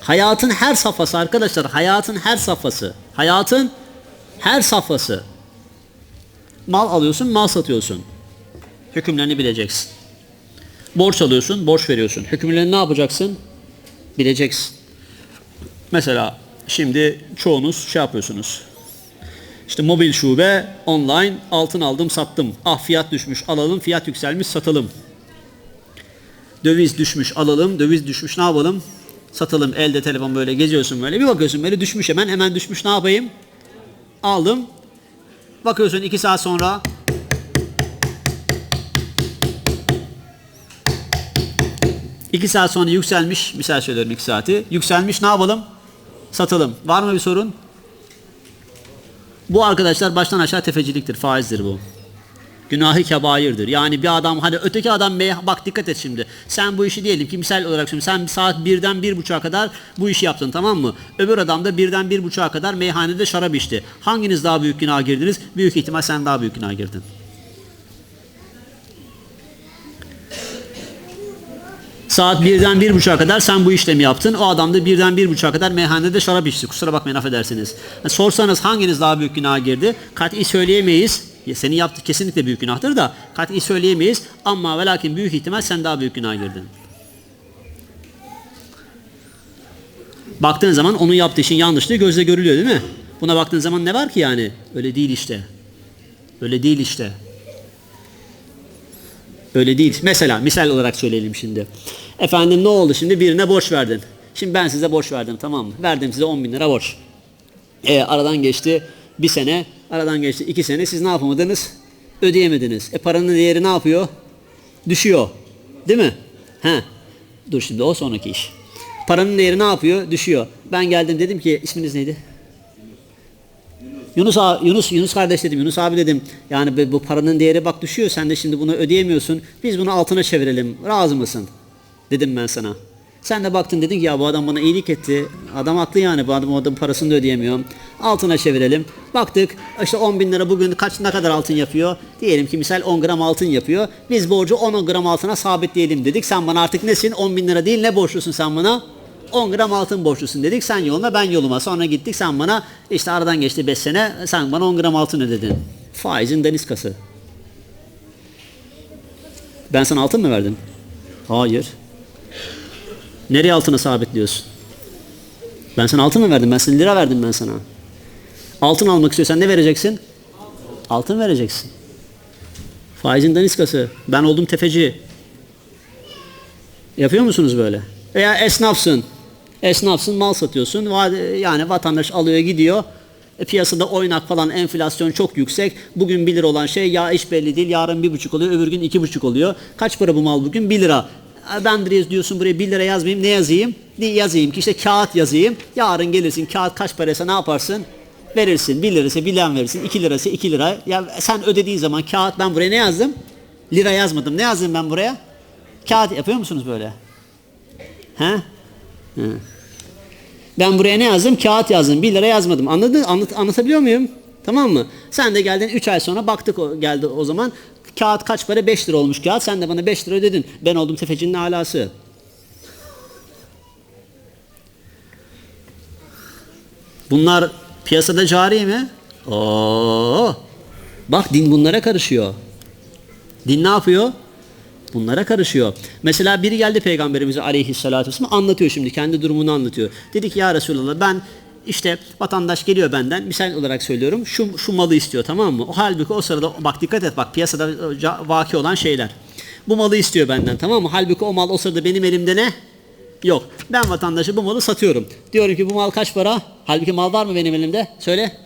Hayatın her safhası arkadaşlar, hayatın her safhası. Hayatın her safhası. Mal alıyorsun, mal satıyorsun. Hükümlerini bileceksin. Borç alıyorsun, borç veriyorsun. Hükümlerini ne yapacaksın? Bileceksin. Mesela şimdi çoğunuz şey yapıyorsunuz. İşte mobil şube, online, altın aldım, sattım. Ah fiyat düşmüş, alalım, fiyat yükselmiş, satalım. Döviz düşmüş, alalım, döviz düşmüş, ne yapalım? Satalım, elde telefon böyle geziyorsun böyle. Bir bakıyorsun böyle düşmüş hemen, hemen düşmüş, ne yapayım? Aldım. Bakıyorsun iki saat sonra İki saat sonra yükselmiş, misal söylüyorum iki saati. Yükselmiş ne yapalım? Satalım. Var mı bir sorun? Bu arkadaşlar baştan aşağı tefeciliktir, faizdir bu. Günahı kebairdir. Yani bir adam hani öteki adam bak dikkat et şimdi. Sen bu işi diyelim ki olarak şimdi sen saat birden bir buçuğa kadar bu işi yaptın tamam mı? Öbür adam da birden bir buçuğa kadar meyhanede şarap içti. Hanginiz daha büyük günaha girdiniz? Büyük ihtimal sen daha büyük günaha girdin. Saat birden bir buçuğa kadar sen bu işlemi yaptın. O adam da birden bir buçuğa kadar meyhanede şarap içti. Kusura bakmayın affedersiniz. Yani sorsanız hanginiz daha büyük günaha girdi? Kat'i söyleyemeyiz. Senin yaptığı kesinlikle büyük günahtır da kat'i söyleyemeyiz. Ama ve lakin büyük ihtimal sen daha büyük günaha girdin. Baktığın zaman onun yaptığı işin yanlışlığı gözle görülüyor değil mi? Buna baktığın zaman ne var ki yani? Öyle değil işte. Öyle değil işte. Öyle değil. Mesela misal olarak söyleyelim şimdi. Efendim ne oldu şimdi birine borç verdin. Şimdi ben size borç verdim tamam mı? Verdim size 10 bin lira borç. E, aradan geçti bir sene, aradan geçti iki sene siz ne yapamadınız? Ödeyemediniz. E paranın değeri ne yapıyor? Düşüyor. Değil mi? He. Dur şimdi o sonraki iş. Paranın değeri ne yapıyor? Düşüyor. Ben geldim dedim ki isminiz neydi? Yunus abi, Yunus Yunus kardeş dedim. Yunus abi dedim. Yani bu- paranın değeri bak düşüyor. Sen de şimdi bunu ödeyemiyorsun. Biz bunu altına çevirelim. Razı mısın? Dedim ben sana. Sen de baktın dedin ki ya bu adam bana iyilik etti. Adam haklı yani bu adam, adam parasını da ödeyemiyor. Altına çevirelim. Baktık işte 10 bin lira bugün kaç ne kadar altın yapıyor? Diyelim ki misal 10 gram altın yapıyor. Biz borcu 10 gram altına sabitleyelim dedik. Sen bana artık nesin? 10 bin lira değil ne borçlusun sen bana? 10 gram altın borçlusun dedik. Sen yoluna ben yoluma. Sonra gittik sen bana işte aradan geçti 5 sene sen bana 10 gram altın ödedin. Faizin deniskası. Ben sana altın mı verdim? Hayır. Nereye altına sabitliyorsun? Ben sana altın mı verdim? Ben sana lira verdim ben sana. Altın almak istiyorsan ne vereceksin? Altın vereceksin. Faizin daniskası. Ben oldum tefeci. Yapıyor musunuz böyle? Veya esnafsın. Esnafsın mal satıyorsun. Yani vatandaş alıyor gidiyor. E, piyasada oynak falan enflasyon çok yüksek. Bugün 1 lira olan şey ya iş belli değil. Yarın bir buçuk oluyor. Öbür gün iki buçuk oluyor. Kaç para bu mal bugün? 1 lira. Buraya diyorsun buraya 1 lira yazmayayım. Ne yazayım? Ne yazayım ki işte kağıt yazayım. Yarın gelirsin kağıt kaç paraysa ne yaparsın? Verirsin. 1 lirası bilen verirsin. 2 lirası 2 lira. Ya sen ödediğin zaman kağıt ben buraya ne yazdım? Lira yazmadım. Ne yazdım ben buraya? Kağıt yapıyor musunuz böyle? He? He. Ben buraya ne yazdım? Kağıt yazdım. 1 lira yazmadım. Anladın? Anlat, anlatabiliyor muyum? Tamam mı? Sen de geldin 3 ay sonra baktık o, geldi o zaman. Kağıt kaç para? 5 lira olmuş kağıt. Sen de bana 5 lira ödedin. Ben oldum tefecinin alası. Bunlar piyasada cari mi? Oo. Bak din bunlara karışıyor. Din ne yapıyor? Bunlara karışıyor. Mesela biri geldi peygamberimize aleyhissalatü vesselam anlatıyor şimdi kendi durumunu anlatıyor. Dedi ki ya Resulallah ben işte vatandaş geliyor benden misal olarak söylüyorum şu, şu malı istiyor tamam mı? O halbuki o sırada bak dikkat et bak piyasada ca- vaki olan şeyler. Bu malı istiyor benden tamam mı? Halbuki o mal o sırada benim elimde ne? Yok. Ben vatandaşa bu malı satıyorum. Diyorum ki bu mal kaç para? Halbuki mal var mı benim elimde? Söyle.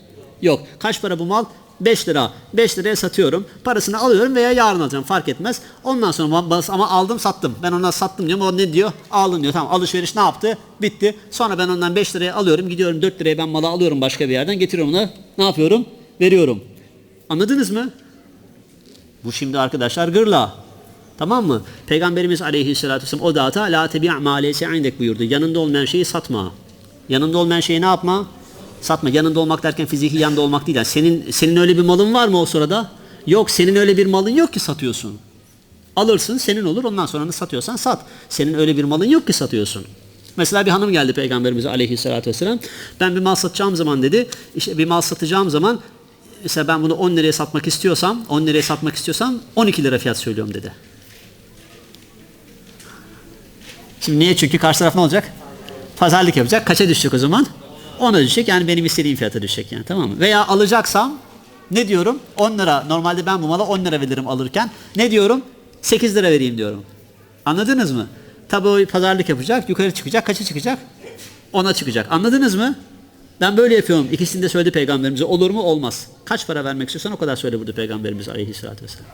Yok. Kaç para bu mal? 5 lira. 5 liraya satıyorum. Parasını alıyorum veya yarın alacağım fark etmez. Ondan sonra ama aldım sattım. Ben ona sattım diyorum. O ne diyor? Aldın diyor. Tamam alışveriş ne yaptı? Bitti. Sonra ben ondan 5 liraya alıyorum. Gidiyorum 4 liraya ben malı alıyorum başka bir yerden. Getiriyorum onu. Ne yapıyorum? Veriyorum. Anladınız mı? Bu şimdi arkadaşlar gırla. Tamam mı? Peygamberimiz aleyhissalatü vesselam o dağıta la tebi' ma buyurdu. Yanında olmayan şeyi satma. Yanında olmayan şeyi ne yapma? Satma. Yanında olmak derken fiziki yanında olmak değil. Yani senin senin öyle bir malın var mı o sırada? Yok. Senin öyle bir malın yok ki satıyorsun. Alırsın senin olur ondan sonra satıyorsan sat. Senin öyle bir malın yok ki satıyorsun. Mesela bir hanım geldi peygamberimize aleyhissalatü vesselam. Ben bir mal satacağım zaman dedi. işte bir mal satacağım zaman mesela ben bunu 10 liraya satmak istiyorsam 10 liraya satmak istiyorsam 12 lira fiyat söylüyorum dedi. Şimdi niye? Çünkü karşı taraf ne olacak? Pazarlık yapacak. Kaça düşecek o zaman? Ona düşecek. Yani benim istediğim fiyata düşecek yani tamam mı? Veya alacaksam ne diyorum? 10 lira. Normalde ben bu mala 10 lira veririm alırken. Ne diyorum? 8 lira vereyim diyorum. Anladınız mı? Tabii o pazarlık yapacak. Yukarı çıkacak. Kaça çıkacak? Ona çıkacak. Anladınız mı? Ben böyle yapıyorum. İkisini de söyledi peygamberimize. Olur mu? Olmaz. Kaç para vermek istiyorsan o kadar söyle burada peygamberimiz aleyhissalatü vesselam.